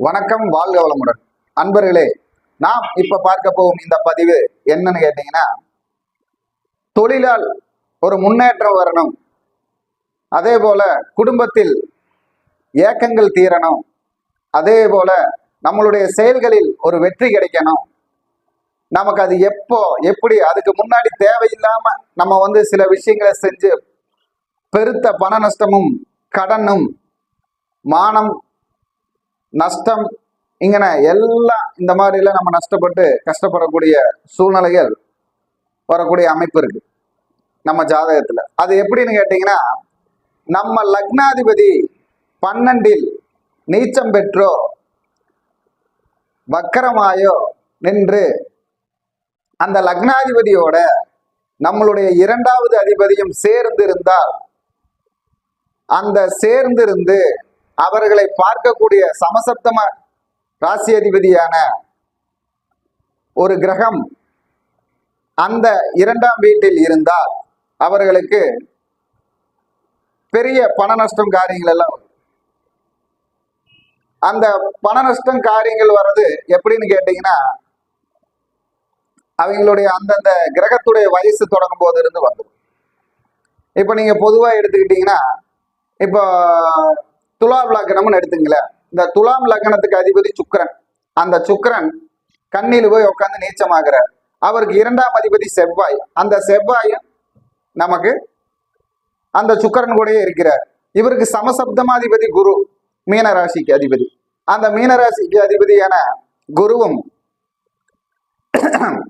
வணக்கம் வாழ்க வளமுடன். அன்பர்களே நாம் இப்ப பார்க்க போகும் இந்த பதிவு என்னன்னு கேட்டீங்கன்னா தொழிலால் ஒரு முன்னேற்றம் வரணும். அதே போல குடும்பத்தில் ஏக்கங்கள் தீரணும். அதே போல நம்மளுடைய செயல்களில் ஒரு வெற்றி கிடைக்கணும். நமக்கு அது எப்போ எப்படி அதுக்கு முன்னாடி தேவையில்லாம நம்ம வந்து சில விஷயங்களை செஞ்சு பெருத்த பண நஷ்டமும் கடனும் மானம் நஷ்டம் இங்கன எல்லாம் இந்த மாதிரிலாம் நம்ம நஷ்டப்பட்டு கஷ்டப்படக்கூடிய சூழ்நிலைகள் வரக்கூடிய அமைப்பு இருக்கு நம்ம ஜாதகத்துல. அது எப்படின்னு கேட்டீங்கன்னா நம்ம லக்னாதிபதி பன்னெண்டில் நீச்சம் பெற்றோ வக்கரமாயோ நின்று அந்த லக்னாதிபதியோட நம்மளுடைய இரண்டாவது அதிபதியும் சேர்ந்து இருந்தால் அந்த சேர்ந்திருந்து அவர்களை பார்க்கக்கூடிய சமசப்தம ராசி அதிபதியான ஒரு கிரகம் அந்த இரண்டாம் வீட்டில் இருந்தால் அவர்களுக்கு பெரிய பண நஷ்டம் காரியங்கள் எல்லாம் வரும். அந்த பண நஷ்டம் காரியங்கள் வர்றது எப்படின்னு கேட்டீங்கன்னா அவங்களுடைய அந்தந்த கிரகத்துடைய வயசு தொடங்கும் போது இருந்து வந்துடும் இப்போ நீங்க பொதுவாக எடுத்துக்கிட்டீங்கன்னா இப்போ துலாம் லக்னம்னு எடுத்துங்களேன். இந்த துலாம் லக்னத்துக்கு அதிபதி சுக்கரன். அந்த சுக்கரன் கண்ணில் போய் உட்காந்து நீச்சமாகிறார். அவருக்கு இரண்டாம் அதிபதி செவ்வாய். அந்த செவ்வாயும் நமக்கு அந்த சுக்கரன் கூடயே இருக்கிறார். இவருக்கு சமசப்தமாதிபதி குரு மீனராசிக்கு அதிபதி. அந்த மீனராசிக்கு அதிபதியான குருவும்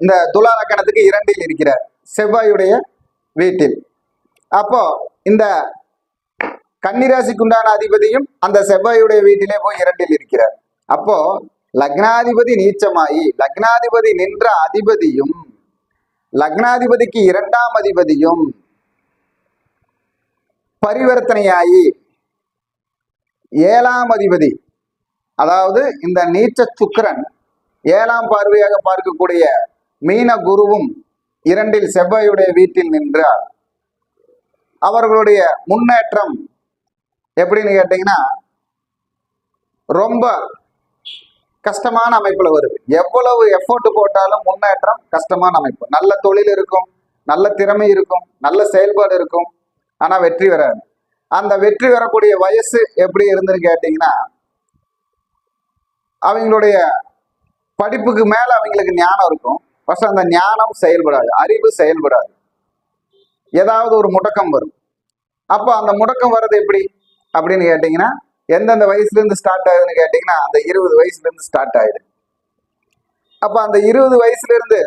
இந்த துலா லக்கணத்துக்கு இரண்டில் இருக்கிறார். செவ்வாயுடைய வீட்டில். அப்போ இந்த கன்னிராசிக்கு உண்டான அதிபதியும் அந்த செவ்வாயுடைய வீட்டிலே போய் இரண்டில் இருக்கிறார். அப்போ லக்னாதிபதி நீச்சமாயி லக்னாதிபதி நின்ற அதிபதியும் லக்னாதிபதிக்கு இரண்டாம் அதிபதியும் பரிவர்த்தனையாகி ஏழாம் அதிபதி அதாவது இந்த நீச்ச சுக்கிரன் ஏழாம் பார்வையாக பார்க்கக்கூடிய மீன குருவும் இரண்டில் செவ்வாயுடைய வீட்டில் நின்றார். அவர்களுடைய முன்னேற்றம் எப்படின்னு கேட்டீங்கன்னா ரொம்ப கஷ்டமான அமைப்புல வருது. எவ்வளவு எஃபோர்ட் போட்டாலும் முன்னேற்றம் கஷ்டமான அமைப்பு. நல்ல தொழில் இருக்கும் நல்ல திறமை இருக்கும் நல்ல செயல்பாடு இருக்கும் ஆனா வெற்றி வராது. அந்த வெற்றி வரக்கூடிய வயசு எப்படி இருந்துன்னு கேட்டீங்கன்னா அவங்களுடைய படிப்புக்கு மேல அவங்களுக்கு ஞானம் இருக்கும். ஃபஸ்ட் அந்த ஞானம் செயல்படாது அறிவு செயல்படாது. ஏதாவது ஒரு முடக்கம் வரும். அப்போ அந்த முடக்கம் வர்றது எப்படி? அப்படின்னு கேட்டீங்கன்னா எந்தெந்த வயசுல இருந்து ஸ்டார்ட் ஆகுதுன்னு கேட்டிங்கன்னா அந்த இருபது வயசுல இருந்து ஸ்டார்ட் ஆயிடுது அப்போ அந்த இருபது வயசுல இருந்து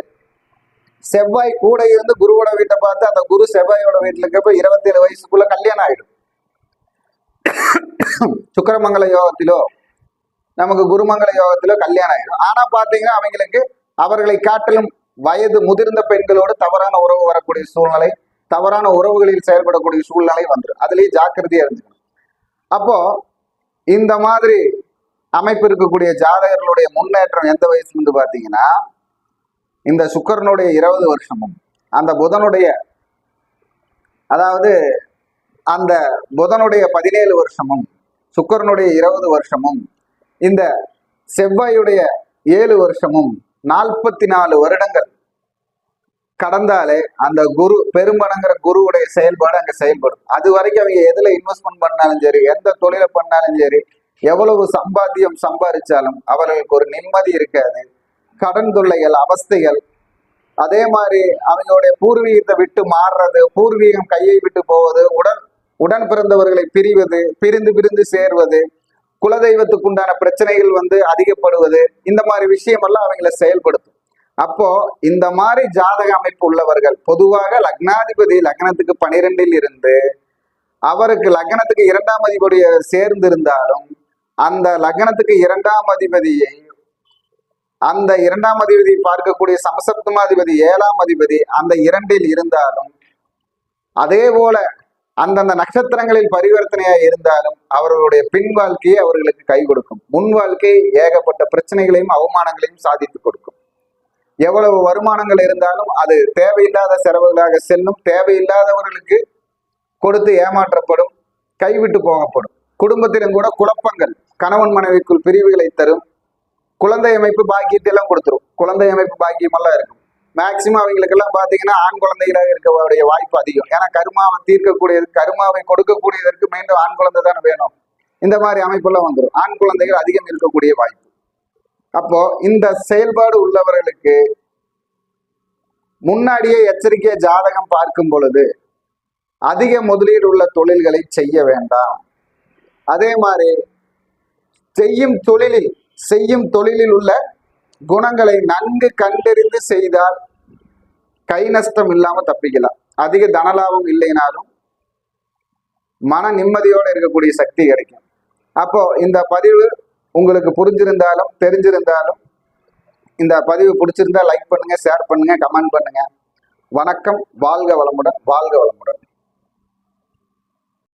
செவ்வாய் கூட இருந்து குருவோட வீட்டை பார்த்து அந்த குரு செவ்வாயோட வீட்டில் இருக்கப்போ இருபத்தேழு வயசுக்குள்ள கல்யாணம் ஆயிடும். சுக்கரமங்கல யோகத்திலோ நமக்கு குருமங்கல யோகத்திலோ கல்யாணம் ஆயிடும். ஆனா பார்த்தீங்கன்னா அவங்களுக்கு அவர்களை காட்டிலும் வயது முதிர்ந்த பெண்களோடு தவறான உறவு வரக்கூடிய சூழ்நிலை தவறான உறவுகளில் செயல்படக்கூடிய சூழ்நிலை வந்துடும். அதுலேயே ஜாக்கிரதையாக இருந்துக்கணும். அப்போ இந்த மாதிரி அமைப்பு இருக்கக்கூடிய ஜாதகர்களுடைய முன்னேற்றம் எந்த வயசுல இருந்து பாத்தீங்கன்னா இந்த சுக்கரனுடைய இருபது வருஷமும் அந்த புதனுடைய அதாவது அந்த புதனுடைய பதினேழு வருஷமும் சுக்கரனுடைய இருபது வருஷமும் இந்த செவ்வாயுடைய ஏழு வருஷமும் நாற்பத்தி நாலு வருடங்கள் கடந்தாலே அந்த குரு பெரும்பணங்கிற குருவுடைய செயல்பாடு அங்க செயல்படும். அது வரைக்கும் அவங்க எதுல இன்வெஸ்ட்மெண்ட் பண்ணாலும் சரி எந்த தொழிலை பண்ணாலும் சரி எவ்வளவு சம்பாத்தியம் சம்பாதிச்சாலும் அவர்களுக்கு ஒரு நிம்மதி இருக்காது. கடன் தொல்லைகள் அவஸ்தைகள் அதே மாதிரி அவங்களுடைய பூர்வீகத்தை விட்டு மாறுறது பூர்வீகம் கையை விட்டு போவது உடன் உடன் பிறந்தவர்களை பிரிவது பிரிந்து பிரிந்து சேர்வது குலதெய்வத்துக்கு உண்டான பிரச்சனைகள் வந்து அதிகப்படுவது இந்த மாதிரி விஷயமெல்லாம் அவங்கள செயல்படுத்தும். அப்போ இந்த மாதிரி ஜாதக அமைப்பு உள்ளவர்கள் பொதுவாக லக்னாதிபதி லக்னத்துக்கு பனிரெண்டில் இருந்து அவருக்கு லக்னத்துக்கு இரண்டாம் அதிபதிய சேர்ந்து இருந்தாலும் அந்த லக்னத்துக்கு இரண்டாம் அதிபதியை அந்த இரண்டாம் அதிபதி பார்க்கக்கூடிய சமசப்தமாதிபதி ஏழாம் அதிபதி அந்த இரண்டில் இருந்தாலும் அதே போல அந்தந்த நட்சத்திரங்களில் பரிவர்த்தனையா இருந்தாலும் அவர்களுடைய பின் வாழ்க்கையை அவர்களுக்கு கை கொடுக்கும். முன் வாழ்க்கை ஏகப்பட்ட பிரச்சனைகளையும் அவமானங்களையும் சாதித்து கொடுக்கும். எவ்வளவு வருமானங்கள் இருந்தாலும் அது தேவையில்லாத செலவுகளாக செல்லும். தேவையில்லாதவர்களுக்கு கொடுத்து ஏமாற்றப்படும் கைவிட்டு போகப்படும். குடும்பத்திலும் கூட குழப்பங்கள் கணவன் மனைவிக்குள் பிரிவுகளை தரும். குழந்தை அமைப்பு பாக்கியத்தை எல்லாம் கொடுத்துரும். குழந்தை அமைப்பு பாக்கியமெல்லாம் இருக்கும். மேக்சிமம் அவங்களுக்கெல்லாம் பாத்தீங்கன்னா ஆண் குழந்தைகளாக இருக்கக்கூடிய வாய்ப்பு அதிகம். ஏன்னா கருமாவை தீர்க்கக்கூடியது கருமாவை கொடுக்கக்கூடியதற்கு மீண்டும் ஆண் குழந்தை தானே வேணும். இந்த மாதிரி அமைப்பெல்லாம் வந்துடும் ஆண் குழந்தைகள் அதிகம் இருக்கக்கூடிய வாய்ப்பு. அப்போ இந்த செயல்பாடு உள்ளவர்களுக்கு முன்னாடியே எச்சரிக்கை ஜாதகம் பார்க்கும் பொழுது அதிக முதலீடு உள்ள தொழில்களை செய்ய வேண்டாம். அதே மாதிரி செய்யும் தொழிலில் செய்யும் தொழிலில் உள்ள குணங்களை நன்கு கண்டறிந்து செய்தால் கை நஷ்டம் இல்லாமல் தப்பிக்கலாம். அதிக தனலாபம் இல்லைனாலும் மன நிம்மதியோடு இருக்கக்கூடிய சக்தி கிடைக்கும். அப்போ இந்த பதிவு உங்களுக்கு புரிஞ்சிருந்தாலும் தெரிஞ்சிருந்தாலும் இந்த பதிவு பிடிச்சிருந்தா லைக் பண்ணுங்க ஷேர் பண்ணுங்க கமெண்ட் பண்ணுங்க. வணக்கம் வாழ்க வளமுடன் வாழ்க வளமுடன்.